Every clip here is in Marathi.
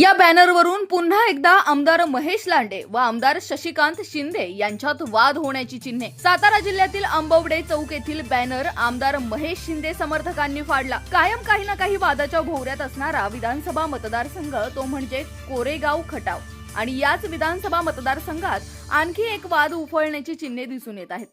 या बॅनरवरून पुन्हा एकदा आमदार महेश लांडे व आमदार शशिकांत शिंदे यांच्यात वाद होण्याची चिन्हे. सातारा जिल्ह्यातील आंबवडे चौक येथील बॅनर आमदार महेश शिंदे समर्थकांनी फाडला. कायम काही ना काही वादाच्या भोवऱ्यात असणारा विधानसभा मतदारसंघ तो म्हणजे कोरेगाव खटाव. आणि याच विधानसभा मतदारसंघात आणखी एक वाद उफळण्याची चिन्हे दिसून येत आहेत.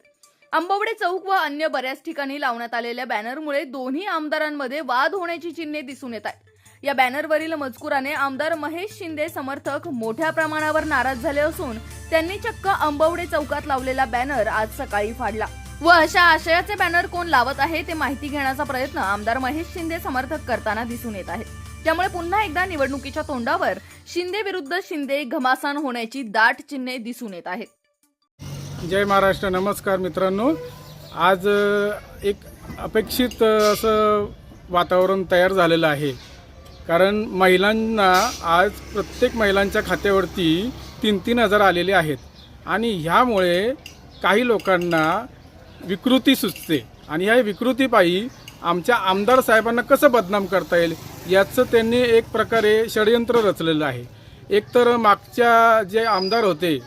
आंबवडे चौक व अन्य बऱ्याच ठिकाणी लावण्यात आलेल्या बॅनरमुळे दोन्ही आमदारांमध्ये वाद होण्याची चिन्हे दिसून येत आहेत. या बॅनरवरील मजकुराने आमदार महेश शिंदे समर्थक मोठ्या प्रमाणावर नाराज झाले असून त्यांनी चक्क आंबवडे चौकात लावलेला बॅनर आज सकाळी फाडला. व अशा आशयाचे बॅनर कोण लावत आहे ते माहिती घेण्याचा प्रयत्न आमदार महेश शिंदे समर्थक करताना दिसून येत आहे त्यामुळे पुन्हा एकदा निवडणुकीच्या तोंडावर शिंदे विरुद्ध शिंदे घमासान होण्याची दाट चिन्हे दिसून येत आहेत. जय महाराष्ट्र नमस्कार मित्रांनो. आज एक अपेक्षित असं वातावरण तयार झालेलं आहे. कारण महिलांना आज प्रत्येक महिलांच्या खात्यावरती तीन तीन हजार आलेले आहेत. आणि ह्यामुळे काही लोकांना विकृती सुचते. आणि ह्या विकृतीपायी आमच्या आमदार साहेबांना कसं बदनाम करता येईल याचं त्यांनी एक प्रकारे षडयंत्र रचलेलं आहे. एकतर मागच्या जे आमदार होते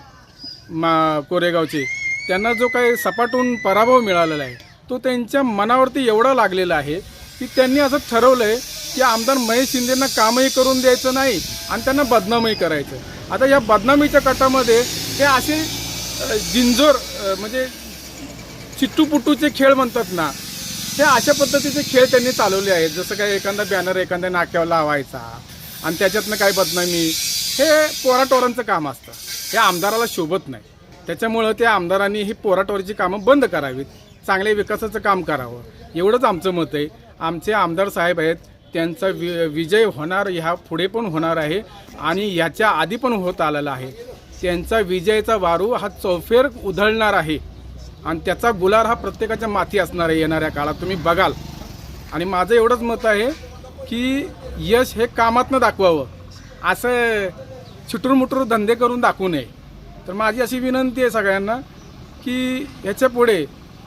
मा कोरेगावचे त्यांना जो काही सपाटून पराभव मिळालेला आहे तो त्यांच्या मनावरती एवढा लागलेला आहे की त्यांनी असं ठरवलं आहे की आमदार महेश शिंदेंना कामही करून द्यायचं नाही आणि त्यांना बदनामही करायचं. आता या बदनामीच्या कटामध्ये हे असे जिंजोर म्हणजे चिट्टूपुट्टूचे खेळ म्हणतात ना हे अशा पद्धतीचे खेळ त्यांनी चालवले आहेत. जसं काय एखादा बॅनर एखाद्या नाक्यावर लावायचा आणि त्याच्यातनं काय बदनामी हे पोराटोरांचं काम असतं. हे आमदाराला शोभत नाही. त्याच्यामुळं त्या आमदारांनी ही पोराटोराची कामं बंद करावीत. चांगल्या विकासाचं काम करावं. एवढंच आमचं मत आहे. आमचे आमदार साहेब आहेत त्यांचा वि विजय होणार ह्या पुढे पण होणार आहे आणि ह्याच्या आधी पण होत आलेला आहे. त्यांचा विजयाचा वारू हा चौफेर उधळणार आहे आणि त्याचा गुलार हा प्रत्येकाच्या माथी असणार आहे येणाऱ्या काळात. तुम्ही बघाल. आणि माझं एवढंच मत आहे की यश हे कामातनं दाखवावं. असं छुटूरमुटूर धंदे करून दाखवू नये. तर माझी अशी विनंती आहे सगळ्यांना की ह्याच्या पुढे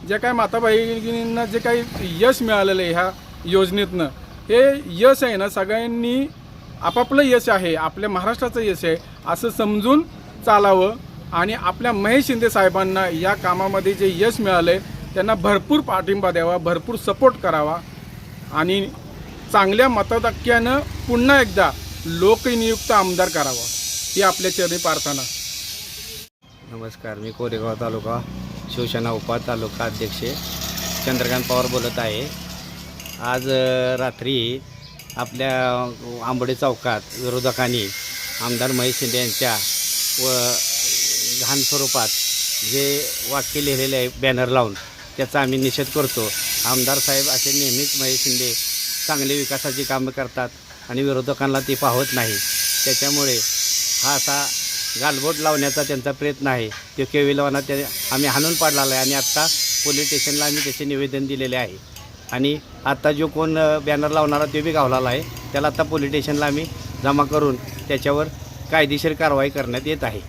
ज्या काय माता बहिणींना जे काही यश मिळालेलं आहे ह्या योजनेतनं हे यश आहे ना सगळ्यांनी आपापलं यश आहे आपल्या महाराष्ट्राचं यश आहे असं समजून चालावं. आणि आपल्या महेश शिंदे साहेबांना या कामामध्ये जे यश मिळालं त्यांना भरपूर पाठिंबा द्यावा भरपूर सपोर्ट करावा. आणि चांगल्या मतदाक्यानं पुन्हा एकदा लोकनियुक्त आमदार करावा ही आपल्या चरणी प्रार्थना. नमस्कार मी कोरेगाव तालुका शिवसेना उपा तालुका अध्यक्ष चंद्रकांत पवार बोलत आहे. आज रात्री आपल्या आंबडे चौकात विरोधकांनी आमदार महेश शिंदे यांच्या व घाण स्वरूपात जे वाक्य लिहिलेले आहे बॅनर लावून त्याचा आम्ही निषेध करतो. आमदार साहेब असे नेहमीच महेश शिंदे चांगले विकासाची कामं करतात आणि विरोधकांना ती पाहत नाही. त्याच्यामुळे हा असा गालबोट लावण्याचा त्यांचा प्रयत्न आहे. तो केविलवाना ते आम्ही हाणून पाडलेला आहे आणि आत्ता पोलीस स्टेशनला आम्ही त्याचे निवेदन दिलेले आहे. आणि आत्ता जो कोण बॅनर लावणारा तो बी गावलेला आहे. त्याला आत्ता पोलीस स्टेशनला आम्ही जमा करून त्याच्यावर कायदेशीर कारवाई करण्यात येत आहे.